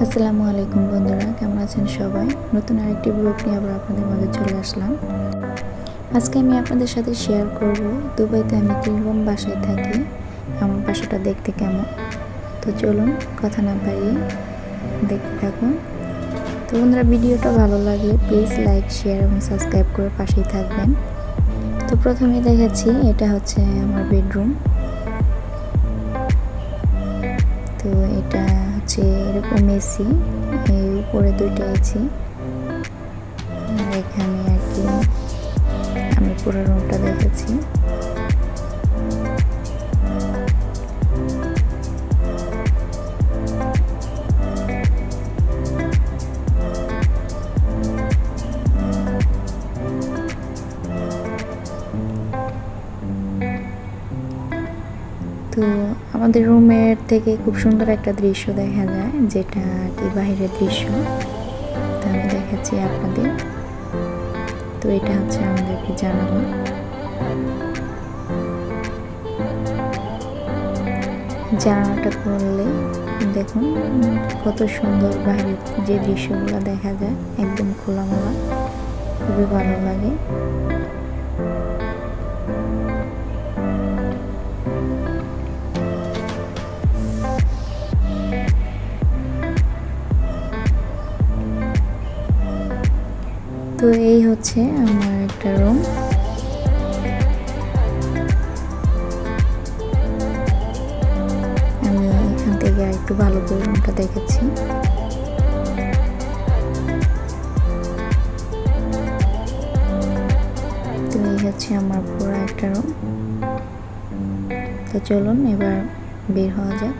আসসালামু আলাইকুম বন্ধুরা, কেমন আছেন সবাই? নতুন আরেকটি ব্লগ নিয়ে আবার আপনাদের মাঝে চলে আসলাম। আজকে আমি আপনাদের সাথে শেয়ার করব দুবাইতে আমি কীরকম বাসায় থাকি, আমার বাসাটা দেখতে কেমন। তো চলুন, কথা না বাড়িয়ে দেখতে থাকুন। তো বন্ধুরা, ভিডিওটা ভালো লাগলে প্লিজ লাইক শেয়ার এবং সাবস্ক্রাইব করে পাশেই থাকবেন। তো প্রথমে দেখাচ্ছি, এটা হচ্ছে আমার বেডরুম তো এটা হচ্ছে এরকম এসি এই উপরে দুইটা এসি এখানে আর কি আমি পুরো রুমটা দেখেছি তো আমাদের রুমের থেকে খুব সুন্দর একটা দৃশ্য দেখা যায়, যেটা কি বাহিরের দৃশ্য, তো আমি দেখাচ্ছি আপনাদের। তো এটা হচ্ছে আমাদেরকে জানাব। জানালাটা করলে দেখুন কত সুন্দর বাইরের যে দৃশ্যগুলো দেখা যায়, একদম খোলামেলা, খুবই ভালো লাগে। তো এই হচ্ছে আমার একটা রুম আমি এখান থেকে আর একটু ভালো করে রুমটা দেখেছি। তো এই হচ্ছে আমার পুরো একটা রুম তো চলুন এবার বের হওয়া যাক।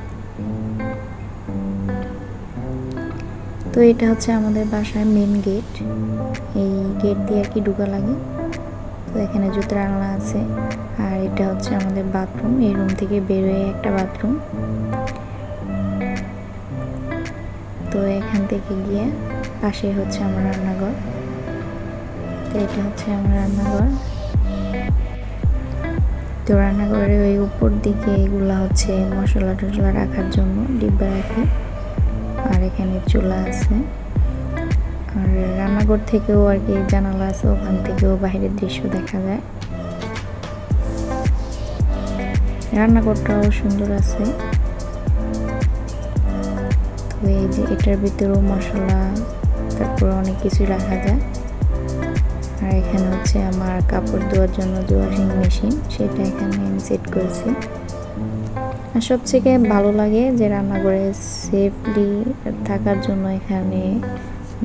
তো এটা হচ্ছে আমাদের বাসার মেন গেট এই গেট দিয়ে আর কি ঢুকা লাগে। তো এখানে জুতোর আলনা আছে। আর এটা হচ্ছে আমাদের বাথরুম এই রুম থেকে বেরোয় একটা বাথরুম তো এখান থেকে গিয়ে পাশে হচ্ছে আমার রান্নাঘর। তো এটা হচ্ছে আমার রান্নাঘর। তো রান্নাঘরে ওই উপর দিকে এগুলা হচ্ছে মশলা টশলা রাখার জন্য ডিব্বা রাখি। আর এখানে চুলা আছে। আর রান্নাঘর থেকেও আর কি জানালা আছে, ওখান থেকেও বাইরের দৃশ্য দেখা যায়। রান্নাঘরটাও সুন্দর আছে। তো এই যে এটার ভিতরেও মশলা, তারপর অনেক কিছু রাখা যায়। আর এখানে হচ্ছে আমার কাপড় ধোয়ার জন্য ওয়াশিং মেশিন সেটা এখানে আমি সেট করেছি। আর সবথেকে ভালো লাগে যে রান্নাঘরে সেফলি থাকার জন্য এখানে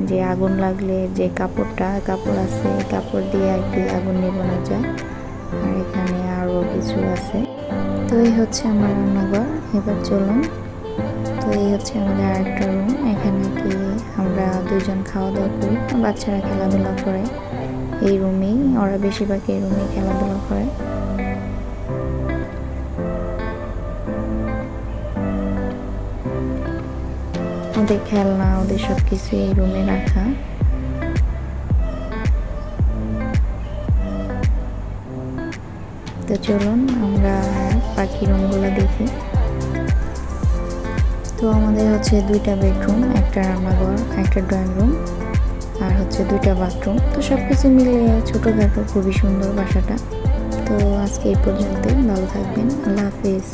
যে আগুন লাগলে যে কাপড়টা, কাপড় আছে কাপড় দিয়ে আর কি আগুন নেবানো যায়। আর এখানে আরও কিছু আছে। তো এই হচ্ছে আমার রান্নাঘর। এবার চলুন। তো এই হচ্ছে আমাদের আরেকটা রুম এখানে কি আমরা দুজন খাওয়া দাওয়া করি। বাচ্চারা খেলাধুলা করে। এই রুমেই ওরা বেশিরভাগ এই রুমেই খেলাধুলা করে। ওদের খেলনা, ওদের সব কিছু এই রুমে রাখা। তো চলুন, আমরা পাখি রুমগুলো দেখি। তো আমাদের হচ্ছে দুইটা বেডরুম, একটা রান্নাঘর, একটা ড্রয়িং রুম, আর হচ্ছে দুইটা বাথরুম। তো সব কিছু মিলিয়ে ছোটোখাটো খুবই সুন্দর বাসাটা। তো আজকে এই পর্যন্ত ভালো থাকবেন, আল্লাহ হাফিজ।